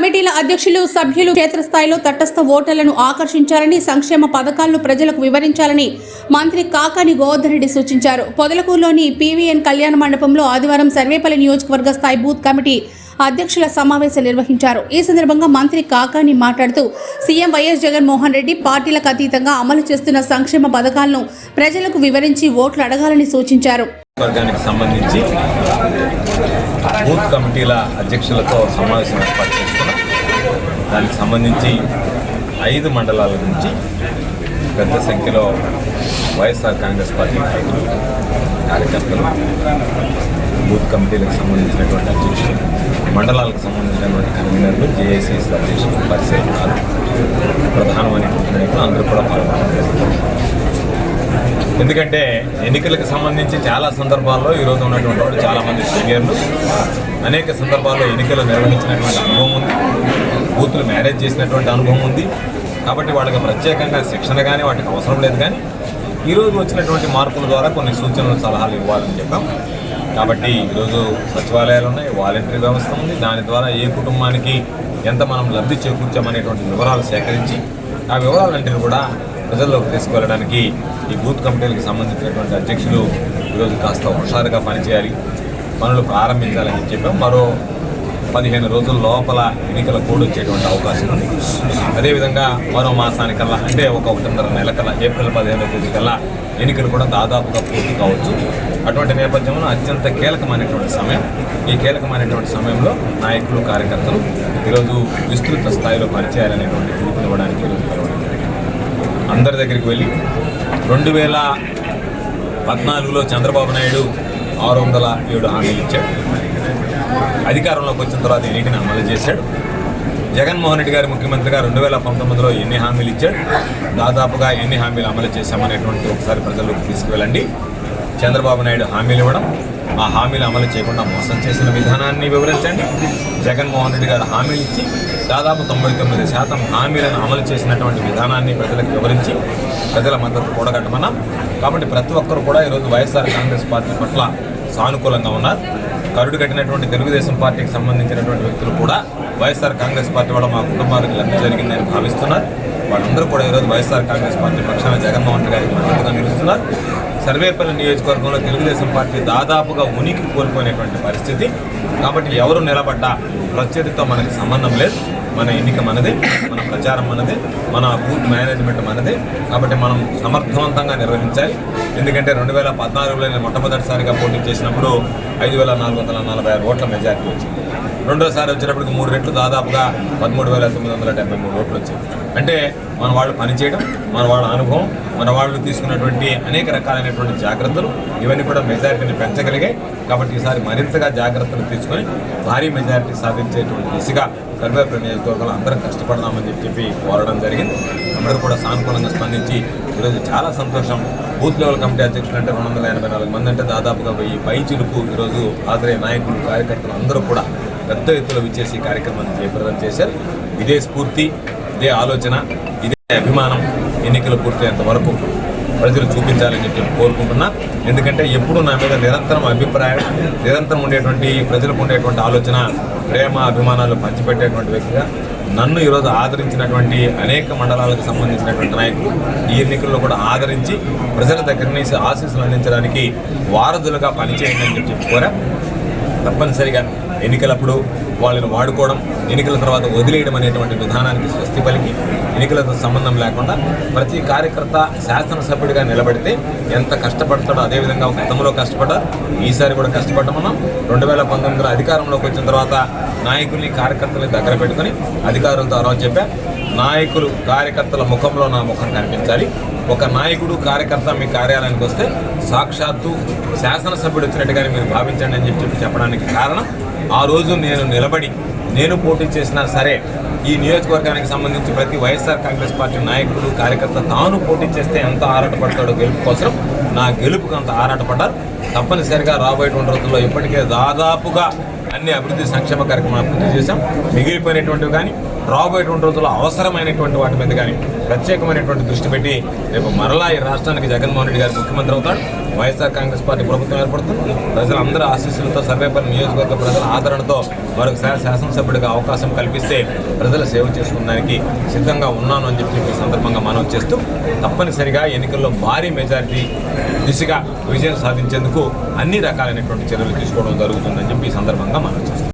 కమిటీల అధ్యక్షులు సభ్యులు క్షేత్రస్థాయిలో తటస్థ ఓటర్లను ఆకర్షించాలని సంక్షేమ పథకాలను ప్రజలకు వివరించాలని మంత్రి కాకాని గోవర్ధన్ రెడ్డి సూచించారు. పొదలకూరులోని పీవీఎన్ కళ్యాణ మండపంలో ఆదివారం సర్వేపల్లి నియోజకవర్గ స్థాయి బూత్ కమిటీ అధ్యక్షుల సమావేశం నిర్వహించారు. ఈ సందర్భంగా మంత్రి కాకాని మాట్లాడుతూ సీఎం వైఎస్ జగన్మోహన్ రెడ్డి పార్టీలకు అతీతంగా అమలు చేస్తున్న సంక్షేమ పథకాలను ప్రజలకు వివరించి ఓట్లు అడగాలని సూచించారు. సంబంధించి బూత్ కమిటీల అధ్యక్షులతో సమావేశం ఏర్పాటు చేసుకున్నాం. దానికి సంబంధించి ఐదు మండలాల నుంచి పెద్ద సంఖ్యలో వైఎస్ఆర్ కాంగ్రెస్ పార్టీ నాయకులు కార్యకర్తలు బూత్ కమిటీలకు సంబంధించినటువంటి అధ్యక్షులు మండలాలకు సంబంధించినటువంటి కన్వీనర్లు జేఏసీఎస్ అధ్యక్షులు పరిశీలన ప్రధానమైనటువంటి నాయకులు అందరూ కూడా పాల్గొనడం ఎందుకంటే ఎన్నికలకు సంబంధించి చాలా సందర్భాల్లో ఈరోజు ఉన్నటువంటి వాళ్ళు చాలామంది సీనియర్లు. అనేక సందర్భాల్లో ఎన్నికలు నిర్వహించినటువంటి అనుభవం ఉంది. బూతులు మేనేజ్ చేసినటువంటి అనుభవం ఉంది. కాబట్టి వాళ్ళకి ప్రత్యేకంగా శిక్షణ కానీ వాటికి అవసరం లేదు కానీ ఈరోజు వచ్చినటువంటి మార్పుల ద్వారా కొన్ని సూచనలు సలహాలు ఇవ్వాలని చెప్పాం. కాబట్టి ఈరోజు సచివాలయాలు ఉన్నాయి వాలంటరీ వ్యవస్థ ఉంది. దాని ద్వారా ఏ కుటుంబానికి ఎంత మనం లబ్ధి చేకూర్చామనేటువంటి వివరాలు సేకరించి ఆ వివరాలన్నింటినీ కూడా ప్రజల్లోకి తీసుకువెళ్ళడానికి ఈ బూత్ కమిటీలకు సంబంధించినటువంటి అధ్యక్షులు ఈరోజు కాస్త హుషారుగా పనిచేయాలి. పనులు ప్రారంభించాలని చెప్పాం. మరో పదిహేను రోజుల లోపల ఎన్నికల కోడ్ వచ్చేటువంటి అవకాశం ఉంది. అదేవిధంగా మరో మాసానికల్లా అంటే ఒక ఒకటిన్నర నెల కల్లా ఏప్రిల్ పదిహేను తేదీ కల్లా ఎన్నికలు కూడా దాదాపుగా పూర్తి కావచ్చు. అటువంటి నేపథ్యంలో అత్యంత కీలకమైనటువంటి సమయం. ఈ కీలకమైనటువంటి సమయంలో నాయకులు కార్యకర్తలు ఈరోజు విస్తృత స్థాయిలో పనిచేయాలనేటువంటి పిలుపునివ్వడానికి ఈరోజు కలవడం అందరి దగ్గరికి వెళ్ళి రెండు వేల పద్నాలుగులో చంద్రబాబు నాయుడు ఆరు వందల ఏడు హామీలు ఇచ్చాడు. అధికారంలోకి వచ్చిన తర్వాత ఎన్నిటిని అమలు చేశాడు. జగన్మోహన్ రెడ్డి గారు ముఖ్యమంత్రిగా రెండు వేల పంతొమ్మిదిలో ఎన్ని హామీలు ఇచ్చాడు? దాదాపుగా ఎన్ని హామీలు అమలు చేశామనేటువంటి ఒకసారి ప్రజల్లోకి తీసుకువెళ్ళండి. చంద్రబాబు నాయుడు హామీలు ఇవ్వడం ఆ హామీలు అమలు చేయకుండా మోసం చేసిన విధానాన్ని వివరించండి. జగన్మోహన్ రెడ్డి గారు హామీలు ఇచ్చి దాదాపు తొంభై తొమ్మిది శాతం హామీలను అమలు చేసినటువంటి విధానాన్ని ప్రజలకు వివరించి ప్రజల మద్దతు కూడగట్టమన్నాం. కాబట్టి ప్రతి ఒక్కరు కూడా ఈరోజు వైఎస్ఆర్ కాంగ్రెస్ పార్టీ పట్ల సానుకూలంగా ఉన్నారు. కరుడు కట్టినటువంటి తెలుగుదేశం పార్టీకి సంబంధించినటువంటి వ్యక్తులు కూడా వైఎస్ఆర్ కాంగ్రెస్ పార్టీ వల్ల మా కుటుంబానికి లబ్ధి జరిగిందని భావిస్తున్నారు. వాళ్ళందరూ కూడా ఈరోజు వైఎస్ఆర్ కాంగ్రెస్ పార్టీ పక్షాన జగన్మోహన్ రెడ్డి గారికి మద్దతుగా నిలుస్తున్నారు. సర్వేపల్లి నియోజకవర్గంలో తెలుగుదేశం పార్టీ దాదాపుగా ఉనికి కోల్పోయినటువంటి పరిస్థితి. కాబట్టి ఎవరు నిలబడ్డా ప్రత్యర్థితో మనకి సంబంధం లేదు. మన ఎన్నిక మనదే మన ప్రచారం మనదే మన బూత్ మేనేజ్మెంట్ మనదే. కాబట్టి మనం సమర్థవంతంగా నిర్వహించాలి. ఎందుకంటే రెండు వేల పద్నాలుగులో నేను మొట్టమొదటిసారిగా పోటీ చేసినప్పుడు ఐదు వేల నాలుగు వందల నలభై ఆరు ఓట్ల మెజార్టీ వచ్చింది. రెండోసారి వచ్చినప్పటికి మూడు రెట్లు దాదాపుగా పదమూడు వేల తొమ్మిది వందల డెబ్బై మూడు ఓట్లు వచ్చాయి. అంటే మన వాళ్ళు పనిచేయడం మన వాళ్ళ అనుభవం మన వాళ్ళు తీసుకున్నటువంటి అనేక రకాలైనటువంటి జాగ్రత్తలు ఇవన్నీ కూడా మెజారిటీని పెంచగలిగాయి. కాబట్టి ఈసారి మరింతగా జాగ్రత్తలు తీసుకొని భారీ మెజారిటీ సాధించేటువంటి దిశగా సర్వేపల్లి నియోజకవర్గంలో అందరం కష్టపడదామని చెప్పి చెప్పి కోరడం జరిగింది. అందరూ కూడా సానుకూలంగా స్పందించి ఈరోజు చాలా సంతోషం. బూత్ లెవెల్ కమిటీ అధ్యక్షులు అంటే రెండు వందల ఎనభై నాలుగు మంది అంటే దాదాపుగా వెయ్యి పై చిలుపు ఈరోజు హాజరయ్యే నాయకులు కార్యకర్తలు అందరూ కూడా పెద్ద ఎత్తున విచ్చేసి ఈ కార్యక్రమాన్ని జయప్రదం చేశారు. ఇదే స్ఫూర్తి ఇదే ఆలోచన ఇదే అభిమానం ఎన్నికలు పూర్తయ్యేంత వరకు ప్రజలు చూపించాలని చెప్పి కోరుకుంటున్నా. ఎందుకంటే ఎప్పుడు నా మీద నిరంతరం అభిప్రాయం నిరంతరం ఉండేటువంటి ప్రజలకు ఉండేటువంటి ఆలోచన ప్రేమ అభిమానాలు పంచిపెట్టేటువంటి వ్యక్తిగా నన్ను ఈరోజు ఆదరించినటువంటి అనేక మండలాలకు సంబంధించినటువంటి నాయకులు ఈ ఎన్నికల్లో కూడా ఆదరించి ప్రజల దగ్గర నుంచి ఆశీస్సులు అందించడానికి వారధులుగా పనిచేయండి అని చెప్పి కోరా. తప్పనిసరిగా ఎన్నికలప్పుడు వాళ్ళని వాడుకోవడం ఎన్నికల తర్వాత వదిలేయడం అనేటువంటి విధానానికి స్వస్తి పలికి ఎన్నికలతో సంబంధం లేకుండా ప్రతి కార్యకర్త శాసనసభ్యుడిగా నిలబడితే ఎంత కష్టపడతాడో అదేవిధంగా గతంలో కష్టపడ్డారు ఈసారి కూడా కష్టపడ్డామన్నాం రెండు వేల పంతొమ్మిదిలో అధికారంలోకి వచ్చిన తర్వాత నాయకుల్ని కార్యకర్తల్ని దగ్గర పెట్టుకొని అధికారులతో ఆ చెప్పా. నాయకులు కార్యకర్తల ముఖంలో నా ముఖం కనిపించాలి. ఒక నాయకుడు కార్యకర్త మీ కార్యాలయానికి వస్తే సాక్షాత్తు శాసనసభ్యుడు వచ్చినట్టుగానే మీరు భావించండి అని చెప్పి చెప్పడానికి కారణం ఆ రోజు నేను నిలబడి నేను పోటీ చేసినా సరే ఈ నియోజకవర్గానికి సంబంధించి ప్రతి వైఎస్ఆర్ కాంగ్రెస్ పార్టీ నాయకుడు కార్యకర్త తాను పోటీ చేస్తే ఎంత ఆరాటపడతాడో గెలుపు కోసం నా గెలుపుకు అంత ఆరాటపడ్డారు. తప్పనిసరిగా రాబోయేటువంటి రోజుల్లో ఇప్పటికే దాదాపుగా అన్ని అభివృద్ధి సంక్షేమ కార్యక్రమాలు పూర్తి చేశాం. మిగిలిపోయినటువంటివి కానీ రాబోయేటువంటి రోజుల్లో అవసరమైనటువంటి వాటి మీద కానీ ప్రత్యేకమైనటువంటి దృష్టి పెట్టి రేపు మరలా ఈ రాష్ట్రానికి జగన్మోహన్ రెడ్డి గారు ముఖ్యమంత్రి అవుతాడు వైఎస్ఆర్ కాంగ్రెస్ పార్టీ ప్రభుత్వం ఏర్పడుతుంది. ప్రజలందరూ ఆశీస్సులతో సర్వేపల్లి నియోజకవర్గ ప్రజల ఆదరణతో మరొకసారి శాసనసభ్యుడిగా అవకాశం కల్పిస్తే ప్రజల సేవ చేసుకున్నానికి సిద్ధంగా ఉన్నాను అని చెప్పి ఈ సందర్భంగా మనం చేస్తూ తప్పనిసరిగా ఎన్నికల్లో భారీ మెజారిటీ దిశగా విజయం సాధించేందుకు అన్ని రకాలైనటువంటి చర్యలు తీసుకోవడం జరుగుతుందని చెప్పి ఈ సందర్భంగా మనం చేస్తాం